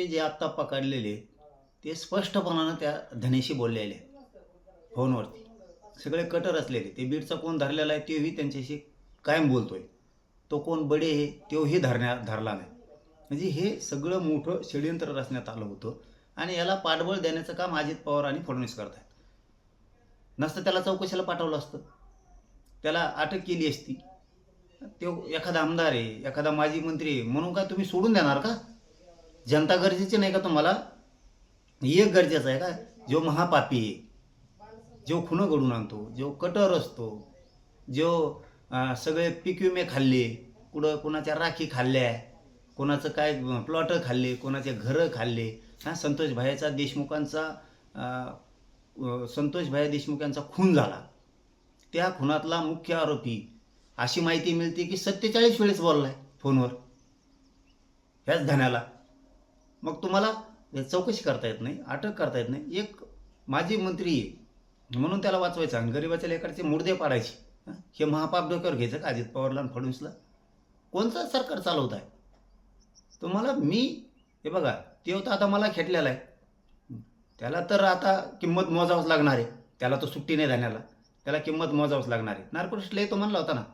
आरोपी जे आत्ता पकडलेले ते स्पष्टपणानं त्या धनेशी बोललेले. फोनवरती. सगळे कटर असलेले. ते बीडचा कोण धरलेला आहे तेही त्यांच्याशी कायम बोलतोय. तो कोण बडे आहे तोही धरण्या धरला नाही. म्हणजे हे सगळं मोठं षडयंत्र रचण्यात आलं होतं. आणि याला पाठबळ देण्याचं काम अजित पवार आणि फडणवीस करत आहेत नसतं त्याला चौकशीला पाठवलं असतं. त्याला अटक केली असती. तो एखादा आमदार आहे एखादा माजी मंत्री आहे म्हणून काय तुम्ही सोडून देणार का? जनता गरजेची नाही का तुम्हाला? एक गरजेचं आहे का? जो महापापी आहे जो खुणं घडून आणतो जो कटर असतो जो सगळे पीक विमे खाल्ले कुठं कोणाच्या राखी खाल्ल्या कोणाचं काय प्लॉट खाल्ले कोणाचे घरं खाल्ले हा संतोष भायाचा देशमुखांचा संतोष भाया देशमुख यांचा खून झाला. त्या खुनातला मुख्य आरोपी अशी माहिती मिळते की सत्तेचाळीस वेळेस बोललाय फोनवर. ह्याच धन्याला. मग तुम्हाला चौकशी करता येत नाही अटक करता येत नाही. एक माजी मंत्री आहे म्हणून त्याला वाचवायचं आणि गरिबाच्या लेकरचे मुर्दे पाडायचे. हे? महापाप डोक्यावर घ्यायचं का? अजित पवारला आणि फडणवीसला? कोणतं सरकार चालवत आहे? तुम्हाला मी हे बघा ते होतं आता मला खेटलेला आहे. त्याला तर आता किंमत मोजावंच लागणार आहे. त्याला तो सुट्टी नाही जाण्याला त्याला किंमत मोजावंच लागणार आहे. नार्कोटिस्टला तो म्हणला होता ना.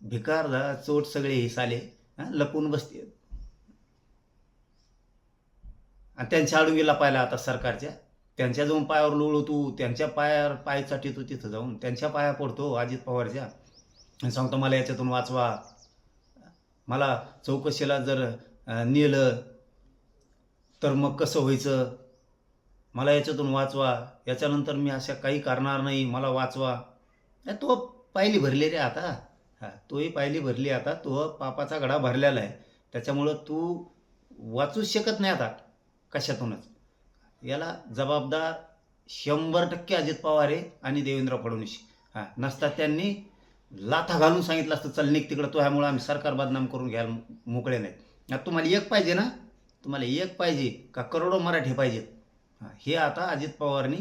भिकार चोट सगळे हे? साले लपून बसते. आणि त्यांच्या अडुंगीला पाहिला आता सरकारच्या. त्यांच्या जाऊन पायावर लोळू तू त्यांच्या पायावर पाय चाटी तू तिथं जाऊन. त्यांच्या पाया पडतो अजित पवारच्या. आणि सांगतो मला याच्यातून वाचवा. मला चौकशीला जर नेलं तर मग कसं व्हायचं? मला याच्यातून वाचवा. याच्यानंतर मी अशा काही करणार नाही. मला वाचवा. अरे तो पायली भरली रे आता. हा तोही पायली भरली आता. तो पापाचा घडा भरलेला आहे. त्याच्यामुळं तू वाचूच शकत नाही आता. कशातूनच. याला जबाबदार शंभर टक्के अजित पवार आहे आणि देवेंद्र फडणवीस. हां नसता त्यांनी लाथा घालून सांगितलं असतं चल निघ तिकडं तो ह्यामुळं आम्ही सरकार बदनाम करून घ्यायला मोकळे नाहीत. आता तुम्हाला एक पाहिजे ना तुम्हाला एक पाहिजे का करोडो मराठी पाहिजेत हां हे आता अजित पवारनी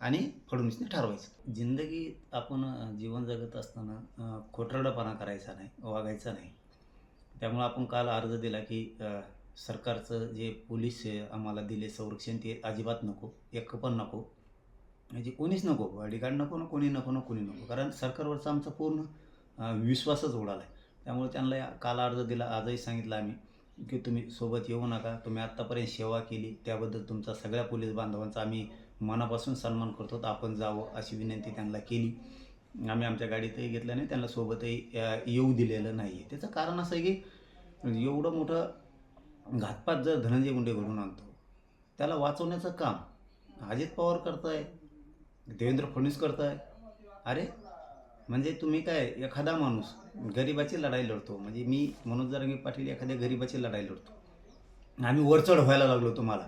आणि फडणवीसने ठरवायचं. जिंदगी आपण जीवन जगत असताना खोटरडपणा करायचा नाही वागायचा नाही. त्यामुळं आपण काल अर्ज दिला की सरकारचं जे पोलीस आम्हाला दिले संरक्षण ते अजिबात नको एक पण नको. म्हणजे कोणीच नको बॉडीगार्ड नको ना कोणी नको ना कोणी नको. कारण सरकारवरचा आमचा पूर्ण विश्वासच उडाला आहे त्यामुळे त्यांना या- काल अर्ज दिला आजही सांगितलं आम्ही की तुम्ही सोबत येऊ नका. तुम्ही आत्तापर्यंत सेवा केली त्याबद्दल तुमचा सगळ्या पोलीस बांधवांचा आम्ही मनापासून सन्मान करतो. तर आपण जावं अशी विनंती त्यांना केली. आम्ही आमच्या गाडीतही घेतलं नाही त्यांना सोबतही येऊ दिलेलं नाही आहे त्याचं कारण असं आहे की एवढं मोठं घातपात जर धनंजय मुंडे घडून आणतो त्याला वाचवण्याचं काम अजित पवार करताय देवेंद्र फडणवीस करताय. अरे म्हणजे तुम्ही काय एखादा माणूस गरिबाची लढाई लढतो. म्हणजे मी मनोज जरांगे पाटील एखाद्या गरिबाची लढाई लढतो. आम्ही वरचढ व्हायला लागलो तुम्हाला.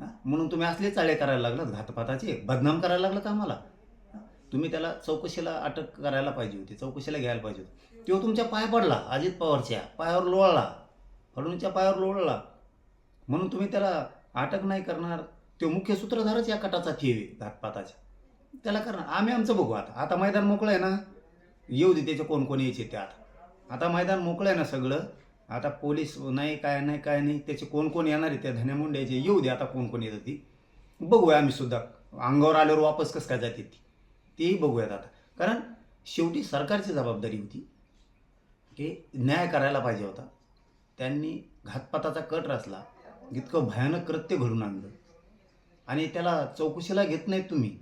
हां? म्हणून तुम्ही असले चाळे करायला लागलात घातपाताचे बदनाम करायला लागलात आम्हाला? तुम्ही त्याला चौकशीला अटक करायला पाहिजे होती चौकशीला घ्यायला पाहिजे होती. तो तुमच्या पाय पडला अजित पवारच्या पायावर लोळला. फडणवीसच्या पायावर लोळला. म्हणून तुम्ही त्याला अटक नाही करणार. तो मुख्य सूत्रधारच या कटाचा ठेवे घातपाताचा. त्याला करणार. आम्ही आमचं बघू आता. आता मैदान मोकळं आहे ना? येऊ दे त्याचे कोण कोण यायचे ते आता. आता मैदान मोकळं आहे ना सगळं? आता पोलीस नाही काय नाही काय नाही त्याचे कोण कोण येणार आहे? त्या धन्या मुंड्याचे येऊ दे आता कोण कोण येतं ती. बघूया आम्ही सुद्धा. अंगावर आल्यावर वापस कसं काय जाते ती. तेही बघूयात आता. कारण शेवटी सरकारची जबाबदारी होती. की न्याय करायला पाहिजे होता. त्यांनी घातपाताचा कट रचला. इतकं भयानक कृत्य घडून आणलं. आणि त्याला चौकशीला घेत नाहीत तुम्ही.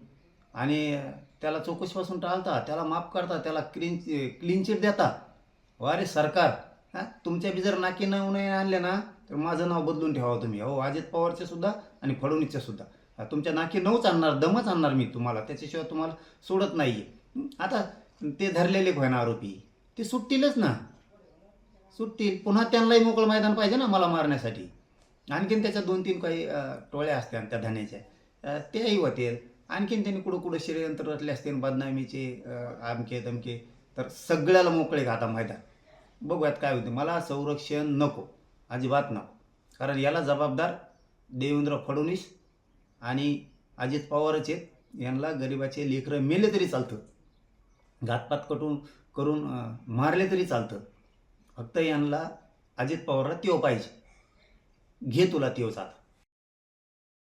आणि त्याला चौकशीपासून टाळता त्याला माफ करता त्याला क्लीन क्लीन चिट देता. अरे सरकार हां? तुमच्या बी जर नाकी नऊ नाही आणले ना तर माझं नाव बदलून ठेवा तुम्ही. हो अजित पवारचे सुद्धा आणि फडणवीसचे सुद्धा. तुमच्या नाकी नऊच आणणार दमच आणणार मी तुम्हाला. त्याच्याशिवाय तुम्हाला सोडत नाही आहे आता ते धरलेले ना आरोपी. ते सुटतीलच ना. सुटतील. पुन्हा त्यांनाही मोकळं मैदान पाहिजे ना मला मारण्यासाठी. आणखीन त्याच्या दोन तीन काही टोळ्या असत्या त्या धान्याच्या. त्याही तेही होतील. आणखीन त्यांनी कुठं कुठं षडयंत्र रचले असतील बदनामीचे आमके तमके तर सगळ्याला मोकळे घाता मैदान? बघूयात काय होते. मला संरक्षण नको. अजिबात नको. कारण याला जबाबदार देवेंद्र फडणवीस आणि अजित पवारच आहेत. यांना गरिबाचे लेकरं मेले तरी चालतं. घातपात कटून करून मारले तरी चालतं. फक्त यांना अजित पवारला त्यो पाहिजे. घे तुला तेवच आता